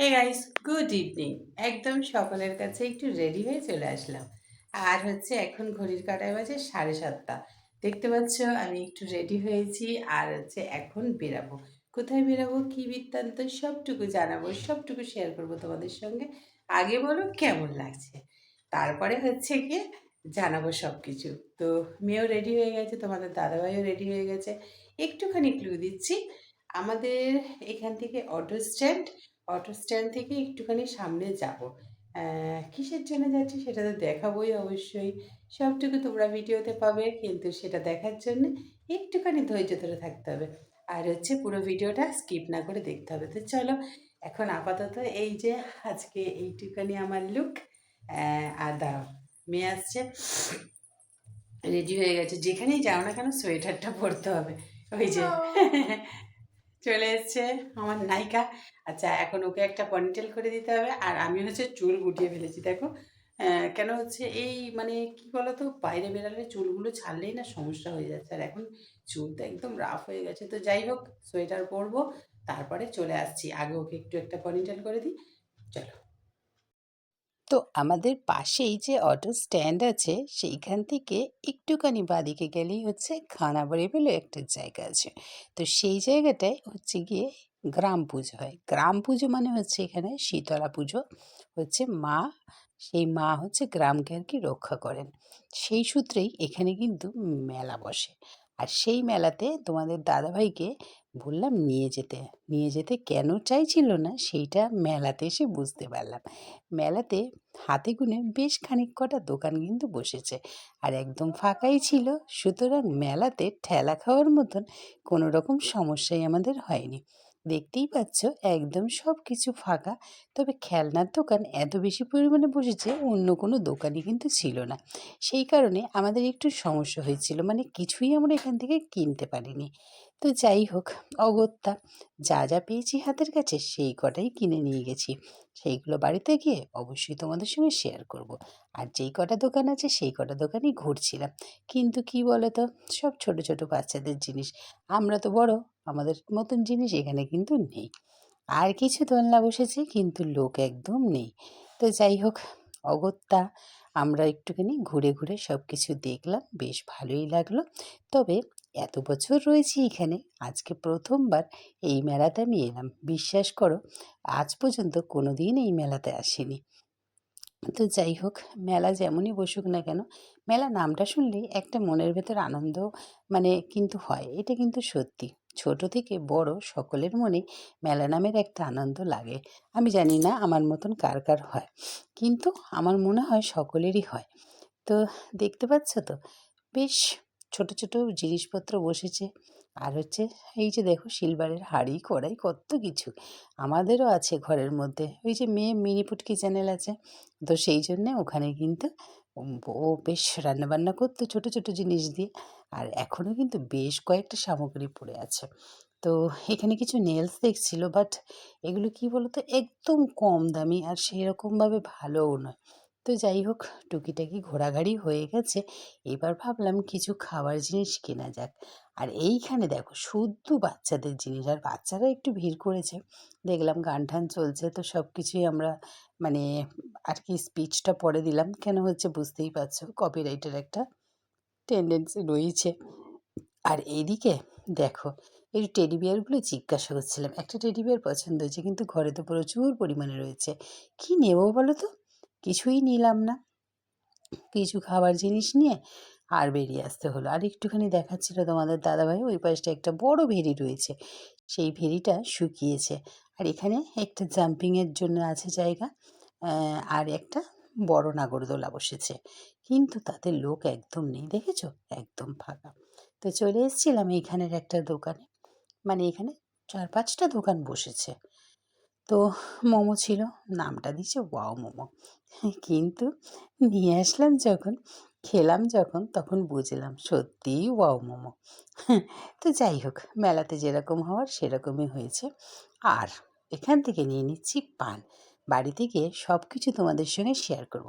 Hey guys good evening একদম সকলের কাছে একটু রেডি হয়ে চলে আসলাম। আর হচ্ছে এখন ঘড়ির কাটায় বাজে সাড়ে সাতটা। দেখতে পাচ্ছ, আমি একটু রেডি হয়েছি আর হচ্ছে এখন বেরাবো। কোথায় বেরাবো, কী বৃত্তান্ত, সবটুকু জানাব, সবটুকু শেয়ার করব তোমাদের সঙ্গে। আগে বলো, কেমন লাগছে? তারপরে হচ্ছে গিয়ে জানাব সব কিছু তো মেয়েও রেডি হয়ে গেছে, তোমাদের দাদাভাইও রেডি হয়ে গেছে। একটুখানি ক্লু দিচ্ছি। আমাদের এখান থেকে অটো স্ট্যান্ড অটো স্ট্যান্ড থেকে একটুখানি সামনে যাব। কিসের জন্য যাচ্ছি সেটা তো দেখাবোই অবশ্যই। সবটুকু তোমরা ভিডিওতে পাবে কিন্তু সেটা দেখার জন্য একটুখানি ধৈর্য ধরে থাকতে হবে। আর হচ্ছে পুরো ভিডিওটা স্কিপ না করে দেখতে হবে। তো চলো এখন আপাতত এই যে আজকে এইটুখানি আমার লুক আর দাঁড়াও মেয়ে আসছে। রেডি হয়ে গেছে। যেখানেই যাও না কেন সোয়েটারটা পরতে হবে। ওই যে চলে এসছে আমার নায়িকা। আচ্ছা এখন ওকে একটা পনিটেল করে দিতে হবে আর আমি হচ্ছে চুল গুটিয়ে ফেলেছি, দেখো। কেন হচ্ছে এই মানে কি বলতো, বাইরে বেরালে চুলগুলো ছাড়লেই না সমস্যা হয়ে যাচ্ছে। আর এখন চুলটা একদম রাফ হয়ে গেছে। তো যাই হোক সোয়েটার পরবো, তারপরে চলে আসছি। আগে ওকে একটু একটা পনিটেল করে দিই। চলো। তো আমাদের পাশেই যে অটো স্ট্যান্ড আছে, সেইখান থেকে একটুখানি বাদিকে গেলেই হচ্ছে খানাবাড়ি বলে একটা জায়গা আছে। তো সেই জায়গাটায় হচ্ছে গিয়ে গ্রাম পুজো হয়। গ্রাম পুজো মানে হচ্ছে এখানে শীতলা পুজো। হচ্ছে মা, সেই মা হচ্ছে গ্রামকে আর কি রক্ষা করেন। সেই সূত্রেই এখানে কিন্তু মেলা বসে। আর সেই মেলাতে তোমাদের দাদাভাইকে বললাম নিয়ে যেতে। নিয়ে যেতে কেন চাইছিল না সেইটা মেলাতে এসে বুঝতে পারলাম। মেলাতে হাতে গুনে বেশ খানিক কটা দোকান কিন্তু বসেছে আর একদম ফাঁকাই ছিল। সুতরাং মেলাতে ঠেলা খাওয়ার মতন কোনো রকম সমস্যাই আমাদের হয়নি। দেখতেই পাচ্ছ একদম সব কিছু ফাঁকা। তবে খেলনার দোকান এত বেশি পরিমাণে বসেছে, অন্য কোনো দোকানই কিন্তু ছিল না। সেই কারণে আমাদের একটু সমস্যা হয়েছিল মানে কিছুই আমরা এখান থেকে কিনতে পারিনি। তো যাই হোক, অগত্যা যা যা পেয়েছি হাতের কাছে, সেই কটাই কিনে নিয়ে গেছি। সেইগুলো বাড়িতে গিয়ে অবশ্যই তোমাদের সঙ্গে শেয়ার করব। আর যেই কটা দোকান আছে সেই কটা দোকানই ঘুরছিলাম। কিন্তু কি বলো তো সব ছোট ছোট বাচ্চাদের জিনিস। আমরা তো বড়, আমাদের মতন জিনিস এখানে কিন্তু নেই। আর কিছু দোলনা বসেছে কিন্তু লোক একদম নেই। তো যাই হোক, অগত্যা আমরা একটুখানি ঘুরে ঘুরে সব কিছু দেখলাম, বেশ ভালোই লাগল। তবে এত বছর রয়েছি এখানে, আজকে প্রথমবার এই মেলাতে আমি এলাম। বিশ্বাস করো, আজ পর্যন্ত কোনো দিন এই মেলাতে আসিনি। তো যাই হোক, মেলা যেমনই বসুক না কেন, মেলা নামটা শুনলেই একটা মনের ভেতর আনন্দ মানে কিন্তু হয়, এটা কিন্তু সত্যি। ছোট থেকে বড় সকলের মনে মেলা নামের একটা আনন্দ লাগে। আমি জানি না আমার মতন কার কার হয়, কিন্তু আমার মনে হয় সকলেরই হয়। তো দেখতে পাচ্ছ তো? বেশ ছোট ছোট জিনিসপত্র বসেছে। আর হচ্ছে, এই যে দেখো সিলভারের হাঁড়ি, কড়াই, কত কিছু। আমাদেরও আছে ঘরের মধ্যে। ওই যে মেয়ে মিনিপুটকি চ্যানেল আছে। তো সেই জন্যে ওখানে কিন্তু ও বেশ রান্নাবান্না করতো ছোট ছোট জিনিস দিয়ে। আর এখনও কিন্তু বেশ কয়েকটা সামগ্রী পড়ে আছে। তো এখানে কিছু নেলস দেখছিল বাট এগুলো কি বলতো, একদম কম দামি আর সেরকমভাবে ভালোও নয়। তো যাই হোক টুকিটাকি ঘোরাঘাড়ি হয়ে গেছে। এবার ভাবলাম কিছু খাবার জিনিস কেনা যাক। আর এইখানে দেখো, শুদ্ধ বাচ্চাদের জিনিস। আর বাচ্চারা একটু ভিড় করেছে। দেখলাম গান টান চলছে, তো সব কিছুই আমরা মানে আর কি স্পিচটা পড়ে দিলাম। কেন হচ্ছে বুঝতেই পারছ কপিরাইটের একটা টেন্ডেন্সি রয়েছে। আর এইদিকে দেখো, এই টেডি বিয়ারগুলো জিজ্ঞাসা করছিলাম। একটা টেডি বিয়ার পছন্দ হয়েছে, কিন্তু ঘরে তো প্রচুর পরিমাণে রয়েছে। কি নেব বলো তো? কিছুই নিলাম না। কিছু খাবার জিনিস নিয়ে আর বেরিয়ে আসতে হলো। আর একটুখানি দেখাচ্ছিল তোমাদের দাদাভাই, ওই পাশটা একটা বড় ভেরি রয়েছে। সেই ভেরিটা শুকিয়েছে। আর এখানে একটা জাম্পিংয়ের জন্য আছে জায়গা আর একটা বড় নাগরদোলা বসেছে। কিন্তু তাতে লোক একদম নেই, দেখেছ? একদম ফাঁকা। তো চলে এসেছিলাম এইখানের একটা দোকানে। মানে এখানে চার পাঁচটা দোকান বসেছে। তো মোমো ছিল। নামটা দিয়েছে ওয়াও মোমো। কিন্তু নিয়ে আসলাম যখন, খেলাম যখন, তখন বুঝলাম সত্যিই ওয়াও মোমো। তো যাই হোক, মেলাতে যেরকম হওয়ার সেরকমই হয়েছে। আর এখান থেকে নিয়ে নিচ্ছি পান। বাড়িতে গিয়ে সব কিছু তোমাদের সঙ্গে শেয়ার করব।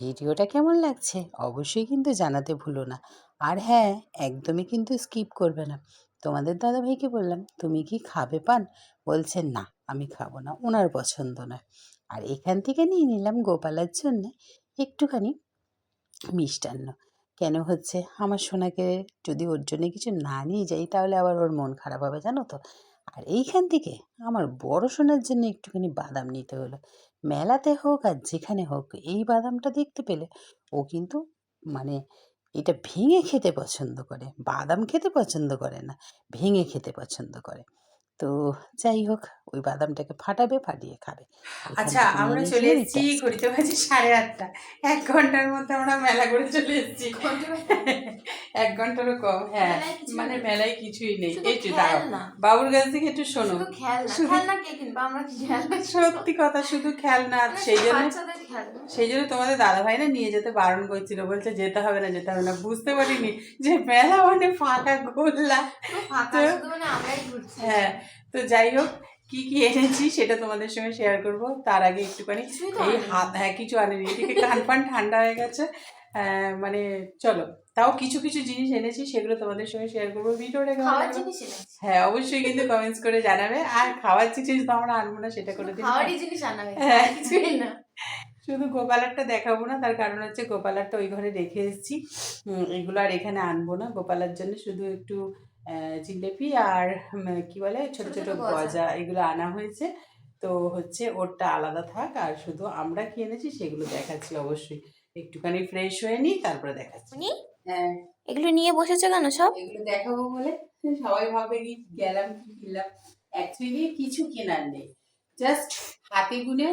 ভিডিওটা কেমন লাগছে? অবশ্যই কিন্তু জানাতে ভুলো না। আর হ্যাঁ একদমই কিন্তু স্কিপ করবে না। তোমাদের দাদাভাইকে বললাম, তুমি কি খাবে পান? বলছে, না, আমি খাব না ওনার পছন্দ নয়। আর এখান থেকে নিয়ে নিলাম গোপালের জন্যে একটুখানি মিষ্টান্ন। কেন হচ্ছে? আমার সোনাকে যদি ওর জন্য কিছু না নিয়ে যাই, তাহলে আবার ওর মন খারাপ হবে, জানো তো? আর এইখান থেকে আমার বড় সোনার জন্য একটুখানি বাদাম নিতে হলো। মেলাতে হোক আর যেখানে হোক, এই বাদামটা দেখতে পেলে ও কিন্তু মানে এটা ভেঙে খেতে পছন্দ করে। বাদাম খেতে পছন্দ করে না ভেঙে খেতে পছন্দ করে। তো যাই হোক ওই বাদামটাকে ফাটাবে ফাটিয়ে খাবে। আচ্ছা আমরা চলে এসেছি। ঘড়িতে বাজে সাড়ে আটটা। এক ঘণ্টার মধ্যে আমরা মেলা করে চলে এসেছি। এক ঘন্টারও কম হ্যাঁ। মানে মেলায় কিছুই নেই। একটু দাঁড়াও। বাবুর কাছ থেকে একটু শোনো। শুধু খেলনা। শুধু- খেলনা কে কিনবে? আমরা কি খেলনা সত্যি কথা শুধু খেলনা। সেই জন্য সেই জন্য তোমাদের দাদা ভাই না নিয়ে যেতে বারণ করছিল। বলছে যেতে হবে না যেতে হবে না। বুঝতে পারিনি যে মেলা মানে ফাঁকা গোল্লা। হ্যাঁ তো যাই হোক কি কি এনেছি সেটা তোমাদের সঙ্গে শেয়ার করব। তার আগে একটুখানি এই হাত হ্যাঁ কিছু আনেনি। এদিকে কান পান ঠান্ডা হয়ে গেছে। মানে চলো তাও কিছু কিছু জিনিস এনেছি সেগুলো তোমাদের সঙ্গে শেয়ার করব। ভিডিওটা খাওয়ার জিনিস এনেছি। হ্যাঁ অবশ্যই কিন্তু কমেন্টস করে জানাবে। আর খাওয়ার জিনিস তো আমরা আনব না সেটা করে দিন খাওয়ারই জিনিস হয়েছে হ্যাঁ। শুধু গোপালারটা দেখাবো না তার কারণ হচ্ছে গোপালারটা ওই ঘরে রেখে এসেছি। এগুলো আর এখানে আনব না গোপালার জন্য শুধু একটু জিলেপি আর কি বলে ছোট ছোট গজা। এগুলো আনা হয়েছে। তো হচ্ছে ওরটা আলাদা থাক আর শুধু আমরা কি এনেছি সেগুলো দেখাচ্ছি অবশ্যই। একটুখানি ফ্রেশ হয়ে নিই তারপরে দেখাচ্ছি। হ্যাঁ। এগুলো নিয়ে বসেছে কেন সব? এগুলো দেখাবো বলে? সবাই ভাবে কি গেলাম কি কিনলাম। অ্যাকচুয়ালি কিছু কেনার নেই। জাস্ট হাতে গুনে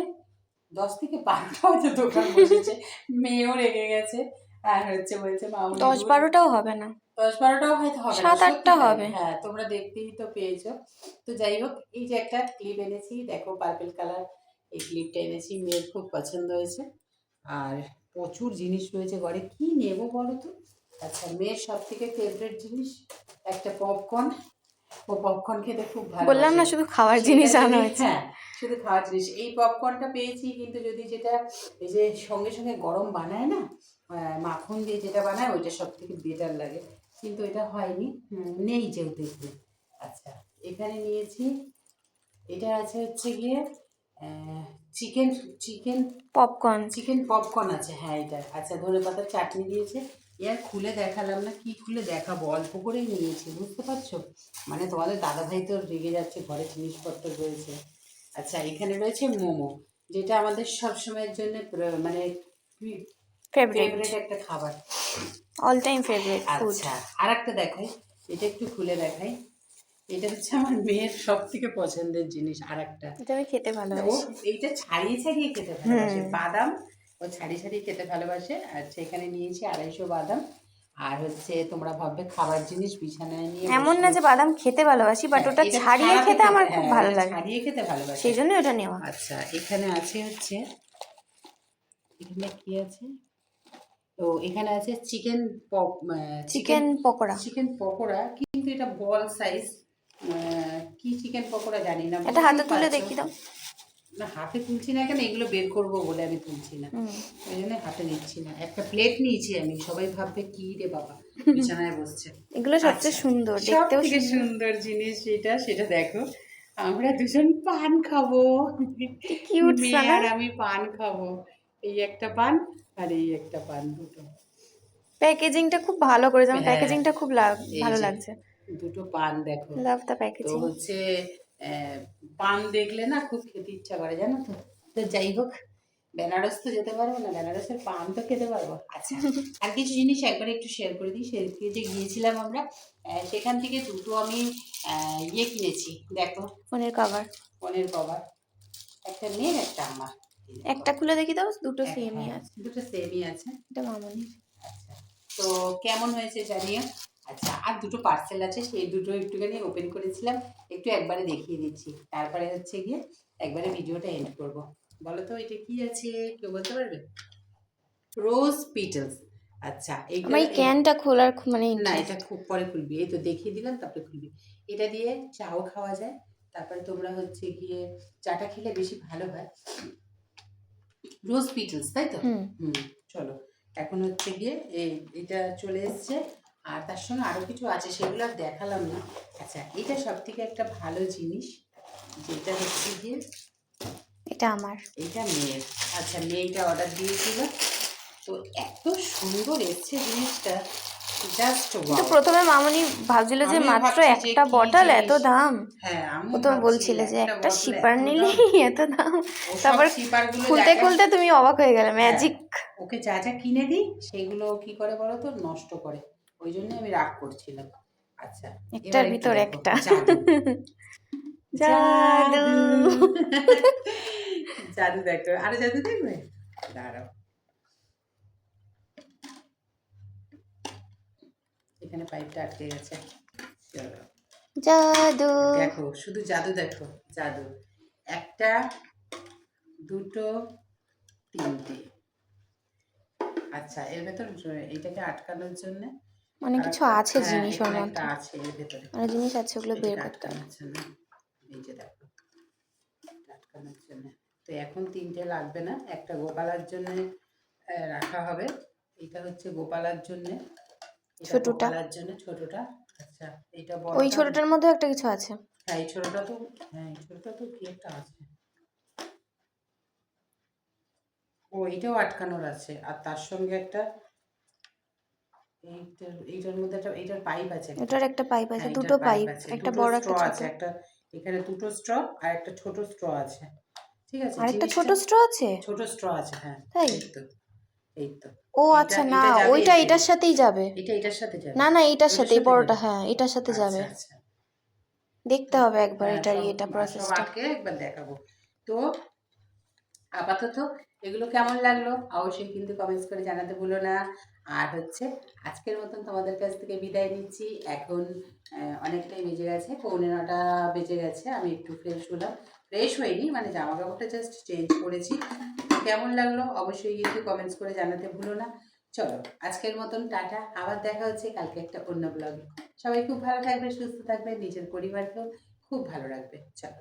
দশ থেকে বারোটা হয়তো দোকান বসেছে। মেয়েও রেগে গেছে। আর হচ্ছে বলছে মামনি দশ বারোটাও হবে না। দশ বারোটাও হয়তো হবে সাত আটটা হবে। হ্যাঁ তোমরা দেখতেই তো পেয়েছ। তো যাই হোক এই যে একটা ক্লিপ এনেছি দেখো পার্পল কালার এই ক্লিপটা এনেছি মেয়ের খুব পছন্দ হয়েছে। আর প্রচুর জিনিস রয়েছে ঘরে কি নেব বলো তো? আচ্ছা মেয়ের সব থেকে ফেভারিট জিনিস? একটা পপকর্ন ও পপকর্ন খেতে খুব ভালো বললাম না শুধু খাওয়ার জিনিস আনা হয়েছে। হ্যাঁ শুধু খাওয়ার জিনিস। এই পপকর্নটা পেয়েছি কিন্তু যদি যেটা এই যে সঙ্গে সঙ্গে গরম বানায় না মাখন দিয়ে যেটা বানায় ওইটা সব থেকে বেটার লাগে। কিন্তু এটা হয়নি। নেই যেহেতু এখানে আচ্ছা এখানে নিয়েছি। এটা আছে হচ্ছে গিয়ে chicken chicken popcorn. Chicken popcorn আছে হ্যাঁ এটা। আচ্ছা ধনে পাতার চাটনি দিয়েছে। ইয়ার খুলে দেখালাম না কি খুলে দেখাবো? অল্প করেই নিয়েছি বুঝতে পারছ? মানে তোমাদের দাদা ভাই তো রেগে যাচ্ছে ঘরে জিনিসপত্র রয়েছে। আচ্ছা এখানে রয়েছে মোমো যেটা আমাদের সবসময়ের জন্য মানে ফেভারিট একটা খাবার। অল টাইম ফেভারিট ফুড আচ্ছা আর একটা দেখাই এটা একটু খুলে দেখাই। এটা হচ্ছে আমার মেয়ের সব থেকে পছন্দের জিনিস আর একটা এটা আমি খেতে ভালোবাসি। এইটা ছাড়িয়ে ছাড়িয়ে খেতে ভালোবাসে। বাদাম ও ছাড়িয়ে ছাড়িয়ে খেতে ভালোবাসে। আর সেখানে নিয়েছি আড়াইশো বাদাম। আর হচ্ছে তোমরা ভাববে খাবার জিনিস বিছানায় নিয়ে এমন না যে বাদাম খেতে ভালোবাসি বাট হ্যাঁ, ওটা ছাড়িয়ে খেতে আমার খুব হ্যাঁ, ভালো লাগে। ছাড়িয়ে খেতে ভালোবাসি। সেই জন্য ওটা নেওয়া। আচ্ছা এখানে আছে হচ্ছে এখানে কি আছে? তো এখানে আছে chicken pop chicken pakora. Chicken pakora কিন্তু এটা বল সাইজ কি চিকেন পকোড়া জানি না এটা হাতে তুলে দেখি দাও। না হাতে তুলছি না কেন এগুলো বের করব বলে আমি তুলছি না। ওই জন্য হাতে নিচ্ছি না। একটা প্লেট নিয়েছি আমি সবাই ভাববে কি রে বাবা বিছানায় বসছে। এগুলো সবচেয়ে আচ্ছা, সুন্দর দেখতেও সুন্দর। জিনিস যেটা সেটা দেখো আমরা দুজন পান খাব। কিউট আর আমি পান খাব। এই একটা পান আর এই একটা পান দুটো। প্যাকেজিংটা খুব ভালো করেছে আমার হ্যাঁ। প্যাকেজিংটা খুব ভালো লাগছে। দুটো পান দেখো। লাভ তো প্যাকেজিং হচ্ছে আহ, পান দেখলে না খুব খেতে ইচ্ছা করে জানো তো? তো যাই হোক বেনারস তো যেতে পারব না বেনারসের পান তো খেতে পারব। আচ্ছা আর কিছু জিনিস একবার একটু শেয়ার করে দিই। সেদিকে যে গিয়েছিলাম আমরা সেখান থেকে দুটো আমি ইয়ে কিনেছি দেখো। ফোনের কভার ফোনের কভার একটা মেয়ের একটা আমার। একটা খুলে দেখি দাও দুটো হ্যাঁ, সেমই হ্যাঁ, আছে। দুটো সেমই আছে। এটা মামনি তো কেমন হয়েছে জানিও? আচ্ছা আর দুটো পার্সেল আছে সেই দুটো একটুখানি ওপেন করেছিলাম একটু একবারে দেখিয়ে দিচ্ছি। তারপরে হচ্ছে গিয়ে একবারে ভিডিওটা এন্ড করব। বলো তো এটা কি আছে? কেউ বলতে পারবে? রোজ পিটলস আচ্ছা এই ক্যানটা খোলার মানে না এটা খুব পরে খুলবি। এই তো দেখিয়ে দিলাম তারপরে খুলবি। এটা দিয়ে চাও খাওয়া যায় তারপরে তোমরা হচ্ছে গিয়ে চাটা খেলে বেশি ভালো হয়। রোজ পিটলস তাই তো? হুম। চলো। এখন হচ্ছে গিয়ে এই এটা চলে এসছে। আর তার সঙ্গে আরও কিছু আছে সেগুলো আর দেখালাম না। আচ্ছা এটা সব থেকে একটা ভালো জিনিস যেটা হচ্ছে গিয়ে এটা আমার। এটা মেয়ের। আচ্ছা মেয়েটা অর্ডার দিয়েছিল। তো এত সুন্দর এসছে জিনিসটা। কিন্তু প্রথমে মামনি ভাবছিল যে মাত্র একটা বটল এত দাম? হ্যাঁ আমি প্রথমে বলছিল যে একটা শিপার নিলে এত দাম। তারপর খুলতে খুলতে তুমি অবাক হয়ে গেলে ম্যাজিক ওকে যা যা কিনে দিই সেগুলো কি করে বলো তো? নষ্ট করে। ওই জন্য আমি রাগ করছিলাম। আচ্ছা একটার ভিতর একটা। জাদু। জাদু দেখো। আরও জাদু দেখবে? দাঁড়াও। এখানে পাইপটা আটকে গেছে। জাদু। দেখো শুধু জাদু দেখো জাদু। একটা দুটো তিনটে। আচ্ছা এর ভেতর এইটাকে আটকানোর জন্য মানে কিছু আছে হ্যাঁ, জিনিস ওর মধ্যে। আছে এর ভেতরে। মানে জিনিস আছে ওগুলো বের করতে। হবে আটকানোর জন্য। এই যে দেখো আটকানোর জন্য। তো এখন তিনটে লাগবে না একটা গোপালার জন্য রাখা হবে। এটা হচ্ছে গোপালার জন্য। ছোটটা? জন্য ছোটটা। আচ্ছা এটা বড় ওই ছোটটার মধ্যে একটা কিছু আছে। হ্যাঁ এই ছোটটা তো হ্যাঁ এই ছোটটা তো কি একটা আছে? ও এটাও আটকানোর আছে। আর তার সঙ্গে একটা এইটার এইটার মধ্যে একটা এইটার পাইপ আছে এটার একটা পাইপ আছে হ্যাঁ, দুটো পাইপ একটা বড় একটা ছোট আছে একটা এখানে দুটো স্ট্র আর একটা ছোট স্ট্র আছে। ঠিক আছে আরেকটা ছোট স্ট্র আছে? ছোট স্ট্র আছে হ্যাঁ তাই? তো। এই তো ও আচ্ছা না ওইটা এটার সাথেই যাবে। এটা এটার সাথে যাবে। না না এটার ওটার সাথে বড়টা হ্যাঁ এটার সাথে যাবে। আচ্ছা, আচ্ছা। দেখতে হবে একবার হ্যাঁ, এটার এটা সব প্রসেসটা একবার দেখাবো। তো আপাতত এগুলো কেমন লাগল? অবশ্যই কিন্তু কমেন্টস করে জানাতে ভুলো না। আর হচ্ছে আজকের মতন তোমাদের কাছ থেকে বিদায় নিচ্ছি। এখন অনেকটাই বেজে গেছে পৌনে নটা বেজে গেছে। আমি একটু ফ্রেশ হলাম। ফ্রেশ হইনি মানে জামা কাপড়টা জাস্ট চেঞ্জ করেছি। কেমন লাগল অবশ্যই কিন্তু কমেন্টস করে জানাতে ভুলো না। চলো, আজকের মতন টাটা, আবার দেখা হচ্ছে কালকে একটা অন্য ব্লগে সবাই খুব ভালো থাকবে, সুস্থ থাকবে, নিজের পরিবারকেও খুব ভালো রাখবে। চলো